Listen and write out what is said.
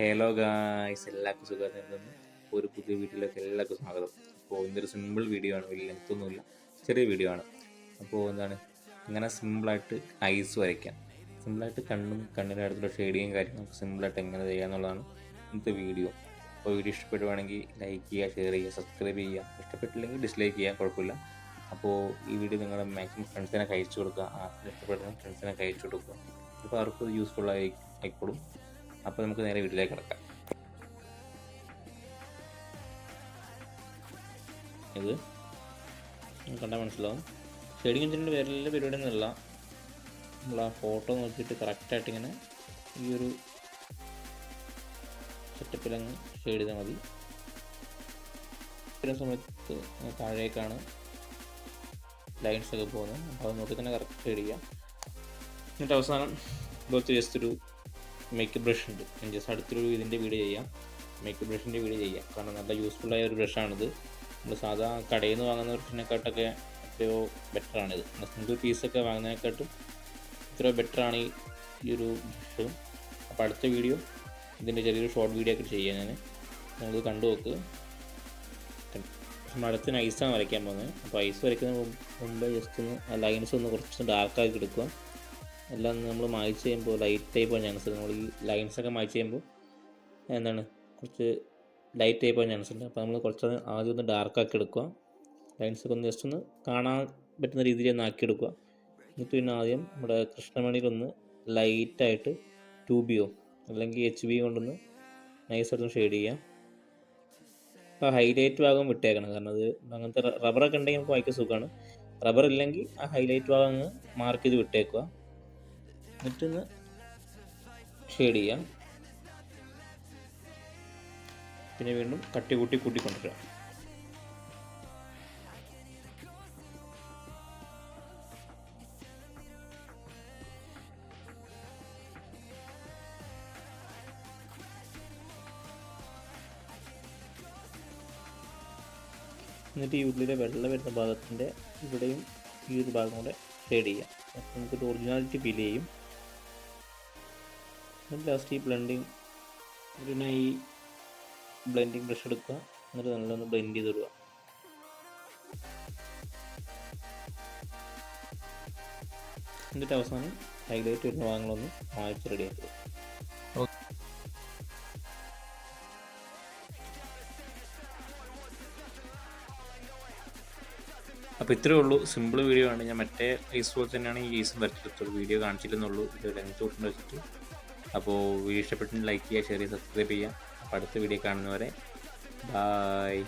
Hello guys എല്ലാവർക്കും സുഖം നൽകുന്നു ഒരു പുതിയ വീട്ടിലേക്ക് എല്ലാവർക്കും സ്വാഗതം. അപ്പോൾ ഇന്നൊരു സിമ്പിൾ വീഡിയോ ആണ് വലിയ ലെങ്ത്തൊന്നുമില്ല. ചെറിയ വീഡിയോ ആണ്. അപ്പോൾ എന്താണ്? ഇങ്ങനെ സിമ്പിളായിട്ട് ഐസ് വരയ്ക്കാം. സിമ്പിളായിട്ട് കണ്ണും കണ്ണിന്റെ അടുത്തുള്ള ഷെയ്ഡിങ്ങും കാര്യങ്ങളും സിമ്പിളായിട്ട് എങ്ങനെ ചെയ്യാന്നുള്ളതാണ് ഇന്നത്തെ വീഡിയോ അപ്പോൾ വീഡിയോ ഇഷ്ടപ്പെടുവാണെങ്കിൽ ലൈക്ക് ചെയ്യുക ഷെയർ ചെയ്യുക സബ്സ്ക്രൈബ് ചെയ്യുക. ഇഷ്ടപ്പെട്ടില്ലെങ്കിൽ ഡിസ്ലൈക്ക് ചെയ്യുക കുഴപ്പമില്ല. അപ്പോൾ ഈ വീഡിയോ നിങ്ങളുടെ മാക്സിമം ഫ്രണ്ട്സിനെ അയച്ചു കൊടുക്കുക. ആർക്കും ഇഷ്ടപ്പെടുന്ന ഫ്രണ്ട്സിനൊക്കെ അയച്ചു കൊടുക്കുക. അപ്പോൾ ആർക്കും യൂസ്ഫുൾ ആയി ആയിക്കോളും. അപ്പോൾ നമുക്ക് നേരെ വീട്ടിലേക്ക് കിടക്കാം. ഇത്? കണ്ടാൽ മനസ്സിലാവും. ഷെയ്ഡിങ് എഞ്ചിന്റെ പേരിലെ പരിപാടി ഒന്നുമില്ല. നമ്മൾ ആ ഫോട്ടോ നോക്കിയിട്ട് കറക്റ്റായിട്ട് ഇങ്ങനെ ഈ ഒരു സെറ്റപ്പിലങ്ങ് ഷെയ്ഡ് ചെയ്താൽ മതി. ഇത്തരം സമയത്ത് താഴേക്കാണ് ലൈൻസ് ഒക്കെ പോകുന്നത്. അപ്പോൾ അത് നോക്കി തന്നെ കറക്റ്റ് ഷെയ്ഡ് ചെയ്യാം. എന്നിട്ട് അവസാനം ഇതുപോലത്തെ ജസ്റ്റ് ഒരു മേക്കപ്പ് ബ്രഷ് ഉണ്ട്. ഞാൻ അടുത്തൊരു ഇതിന്റെ വീഡിയോ ചെയ്യാം. മേക്ക് ബ്രഷിന്റെ വീഡിയോ ചെയ്യാം. കാരണം നല്ല യൂസ്ഫുൾ ആയ ഒരു ബ്രഷാണിത് നമ്മൾ സാധാ കടയിൽ നിന്ന് വാങ്ങുന്ന ബ്രഷിനെക്കാട്ടൊക്കെ എത്രയോ ബെറ്ററാണിത് സിംഗിൾ പീസൊക്കെ വാങ്ങുന്നതിനെക്കാട്ടും എത്രയോ ബെറ്ററാണ് ഈ ഒരു ബ്രഷ് അപ്പോൾ അടുത്ത വീഡിയോ ഇതിന്റെ ചെറിയൊരു ഷോർട്ട് വീഡിയോ ഒക്കെ ചെയ്യാം ഞാൻ നിങ്ങളിത് കണ്ടു നോക്ക്. നമ്മൾ അടുത്ത് ഐസാണ് വരയ്ക്കാൻ പോകുന്നത്. അപ്പോൾ ഐസ് വരയ്ക്കുന്നതിന് മുമ്പ് ജസ്റ്റ് ഒന്ന് ലൈൻസ് ഒന്ന് കുറച്ച് ഡാർക്കാക്കി എടുക്കുക. എല്ലാം നമ്മൾ മായ്ച്ച് ചെയ്യുമ്പോൾ ലൈറ്റ് ടൈപ്പ് ആണ് ചാൻസ് ഉണ്ട് നമ്മൾ ഈ ലൈൻസൊക്കെ മായ്ച്ച് ചെയ്യുമ്പോൾ എന്താണ്? കുറച്ച് ലൈറ്റ് ടൈപ്പ് ആണ് ചാൻസ് ഉണ്ട്. അപ്പോൾ നമ്മൾ കുറച്ച് ആദ്യം ഒന്ന് ഡാർക്കാക്കി എടുക്കുക. ലൈൻസൊക്കെ ഒന്ന് ജസ്റ്റ് ഒന്ന് കാണാൻ പറ്റുന്ന രീതിയിൽ ഒന്ന് ആക്കി എടുക്കുക. എന്നിട്ട് പിന്നെ ആദ്യം നമ്മുടെ കൃഷ്ണമണിയിലൊന്ന് ലൈറ്റായിട്ട് ടു ബിയോ അല്ലെങ്കിൽ എച്ച് ബി കൊണ്ടൊന്ന് നൈസായിട്ടൊന്ന് ഷെയ്ഡ് ചെയ്യാം അപ്പോൾ ഹൈലൈറ്റ് ഭാഗം വിട്ടേക്കണം. കാരണം അത് അങ്ങനത്തെ റബ്ബറൊക്കെ ഉണ്ടെങ്കിൽ നമുക്ക് വായിക്കാൻ സുഖമാണ്. റബ്ബർ ഇല്ലെങ്കിൽ ആ ഹൈലൈറ്റ് ഭാഗം അങ്ങ് മാർക്ക് ചെയ്ത് വിട്ടേക്കുക. എന്നിട്ടൊന്ന് ഷെയ്ഡ് ചെയ്യാം. പിന്നെ വീണ്ടും കട്ടി കൂട്ടി കൂട്ടിക്കൊണ്ടുവരാം എന്നിട്ട് ഈ ഉള്ളിലെ വെള്ള വരുന്ന ഭാഗത്തിന്റെ ഇവിടെയും ഈ ഒരു ഭാഗം കൂടെ ഷെയ്ഡ് ചെയ്യാം. അപ്പം നമുക്കൊരു ഒറിജിനാലിറ്റി ഫീൽ ചെയ്യും. ലാസ്റ്റ് ഈ ബ്ലെൻഡിങ് ഒരു നൈ ബ്ലെൻഡിങ് ബ്രഷ് എടുക്കുക. എന്നിട്ട് നല്ലൊന്ന് ബ്ലെൻഡ് ചെയ്ത് ഇടുക എന്നിട്ട് അവസാനം ഹൈലൈറ്റ് വരുന്ന ഭാഗങ്ങളൊന്ന് മായ്ച്ച് റെഡിയാക്കുക അപ്പോൾ ഇത്രയേ ഉള്ളൂ. സിമ്പിൾ വീഡിയോ ആണ്. ഞാൻ മറ്റേ ഐസ് പോലെ തന്നെയാണ് ഈ ഐസും വരച്ചെടുത്തുള്ളൂ വീഡിയോ കാണിച്ചില്ലെന്നുള്ളൂ. ഇത് ലെങ്ത് കൂട്ടുന്ന വെച്ചിട്ട്. അപ്പോൾ വീഡിയോ ഇഷ്ടപ്പെട്ടെങ്കിൽ ലൈക്ക് ചെയ്യുക ഷെയർ ചെയ്യുക സബ്സ്ക്രൈബ് ചെയ്യുക. അപ്പോൾ അടുത്ത വീഡിയോ കാണുന്നവരെ ബായ്